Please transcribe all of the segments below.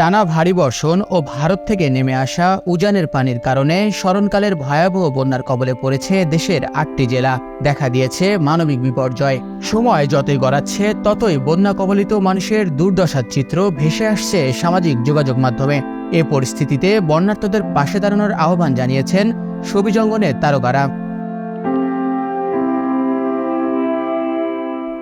টানা ভারী বর্ষণ ও ভারত থেকে নেমে আসা উজানের পানির কারণে স্মরণকালের ভয়াবহ বন্যার কবলে পড়েছে দেশের আটটি জেলা। দেখা দিয়েছে মানবিক বিপর্যয়। সময় যতই গড়াচ্ছে, ততই বন্যা কবলিত মানুষের দুর্দশার চিত্র ভেসে আসছে সামাজিক যোগাযোগ মাধ্যমে। এ পরিস্থিতিতে বন্যার্থদের পাশে দাঁড়ানোর আহ্বান জানিয়েছেন সবিজঙ্গনের তারকারা।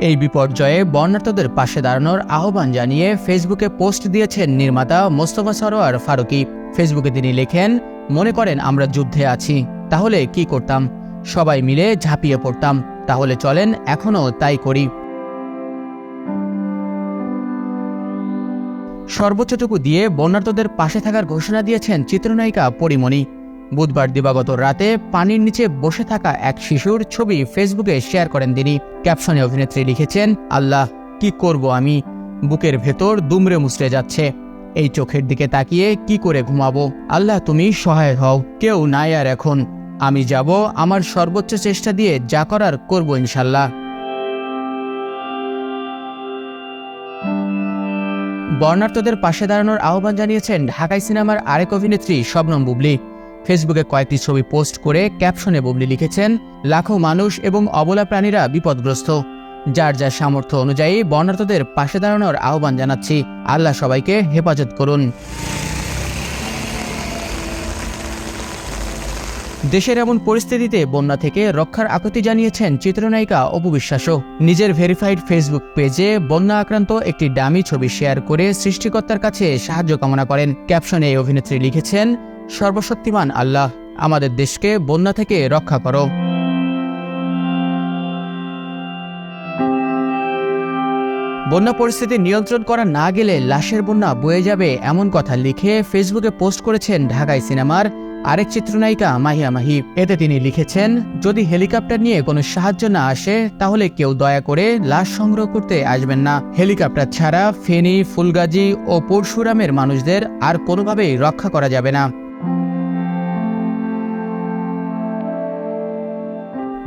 এই বিপর্যয়ে বর্ণার্থদের পাশে দাঁড়ানোর আহ্বান জানিয়ে ফেসবুকে পোস্ট দিয়েছেন নির্মাতা মোস্তফা সরোয়ার ফারুকি। ফেসবুকে তিনি লেখেন, মনে করেন আমরা যুদ্ধে আছি, তাহলে কি করতাম? সবাই মিলে ঝাঁপিয়ে পড়তাম, তাহলে চলেন, এখনও তাই করি। সর্বোচ্চটুকু দিয়ে বন্যার্থদের পাশে থাকার ঘোষণা দিয়েছেন চিত্রনায়িকা পরিমণি। বুধবার দিবাগত রাতে পানির নিচে বসে থাকা এক শিশুর ছবি ফেসবুকে শেয়ার করেন তিনি। ক্যাপশনে অভিনেত্রী লিখেছেন, আল্লাহ, কি করব আমি? বুকের ভেতর দুমড়ে মুচড়ে যাচ্ছে। এই চোখের দিকে তাকিয়ে কি করে ঘুমাবো? আল্লাহ, তুমি সহায় হও। কেউ নাই আর এখন। আমি যাব আমার সর্বোচ্চ চেষ্টা দিয়ে যা করার করব ইনশাল্লাহ। বর্ণার্থদের পাশে দাঁড়ানোর আহ্বান জানিয়েছেন ঢাকাই সিনেমার আরেক অভিনেত্রী শবনম বুবলি। ফেসবুকে কয়েকটি ছবি পোস্ট করে ক্যাপশনে বুবলি লিখেছেন, লাখো মানুষ এবং অবলা প্রাণীরা বিপদগ্রস্ত। যার যার সামর্থ্য অনুযায়ী বর্ণার্থদের পাশে দাঁড়ানোর আহ্বান জানাচ্ছি। আল্লাহ সবাইকে হেফাজত করুন। দেশের এমন পরিস্থিতিতে বন্যা থেকে রক্ষার আকুতি জানিয়েছেন চিত্রনায়িকা অপু বিশ্বাসও। নিজের ভেরিফাইড ফেসবুক পেজে বন্যা আক্রান্ত একটি ডামি ছবি শেয়ার করে সৃষ্টিকর্তার কাছে সাহায্য কামনা করেন। ক্যাপশনে এই অভিনেত্রী লিখেছেন সর্বশক্তিমান আল্লাহ, আমাদের দেশকে বন্যা থেকে রক্ষা করো। বন্যা পরিস্থিতি নিয়ন্ত্রণ করা না গেলে লাশের বন্যা বয়ে যাবে এমন কথা লিখে ফেসবুকে পোস্ট করেছেন ঢাকাই সিনেমার আরেক চিত্রনায়িকা মাহিয়া মাহি এতে তিনি লিখেছেন, যদি হেলিকপ্টার নিয়ে কোনো সাহায্য না আসে, তাহলে কেউ দয়া করে লাশ সংগ্রহ করতে আসবেন না। হেলিকপ্টার ছাড়া ফেনী, ফুলগাজী ও পরশুরামের মানুষদের আর কোনোভাবেই রক্ষা করা যাবে না।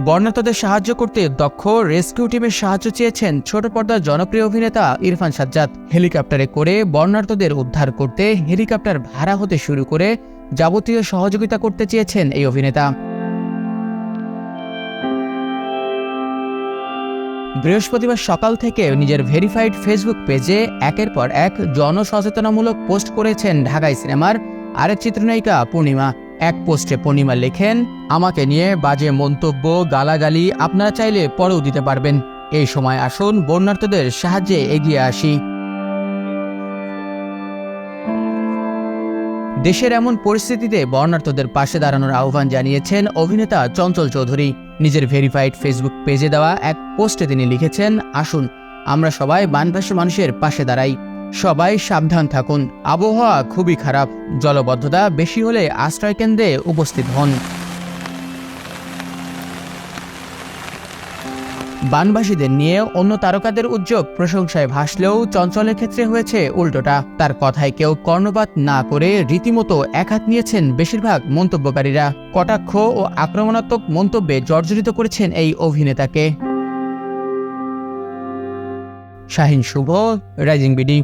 বর্ণার্থদের সাহায্য করতে দক্ষ রেস্কিউ টিমের সাহায্য চেয়েছেন ছোট পর্দার জনপ্রিয় অভিনেতা ইরফান সাজ্জাদ। হেলিকপ্টারে করে বর্ণার্থদের উদ্ধার করতে হেলিকপ্টার ভাড়া হতে শুরু করে যাবতীয় সহযোগিতা করতে চেয়েছেন এই অভিনেতা। বৃহস্পতিবার সকাল থেকে নিজের ভেরিফাইড ফেসবুক পেজে একের পর এক জনসচেতনামূলক পোস্ট করেছেন ঢাকাই সিনেমার আরেক চিত্রনায়িকা পূর্ণিমা। এক পোস্টে পূর্ণিমা লেখেন, আমাকে নিয়ে বাজে মন্তব্য, গালাগালি আপনারা চাইলে পরেও দিতে পারবেন। এই সময় আসুন, বন্যার্থদের সাহায্যে এগিয়ে আসি। দেশের এমন পরিস্থিতিতে বর্ণার্থদের পাশে দাঁড়ানোর আহ্বান জানিয়েছেন অভিনেতা চঞ্চল চৌধুরী। নিজের ভেরিফাইড ফেসবুক পেজে দেওয়া এক পোস্টে তিনি লিখেছেন, আসুন, আমরা সবাই বানভাসী মানুষের পাশে দাঁড়াই। সবাই সাবধান থাকুন। আবহাওয়া খুবই খারাপ। জলবদ্ধতা বেশি হলে আশ্রয়কেন্দ্রে উপস্থিত হন। বানবাসীদের নিয়ে অন্য তারকাদের উদ্যোগ প্রশংসায় ভাসলেও চঞ্চলের ক্ষেত্রে হয়েছে উল্টোটা। তার কথায় কেউ কর্ণপাত না করে রীতিমতো একহাত নিয়েছেন বেশিরভাগ মন্তব্যকারীরা। কটাক্ষ ও আক্রমণাত্মক মন্তব্যে জর্জরিত করেছেন এই অভিনেতাকে। Shahin Shuvo, Rising BD.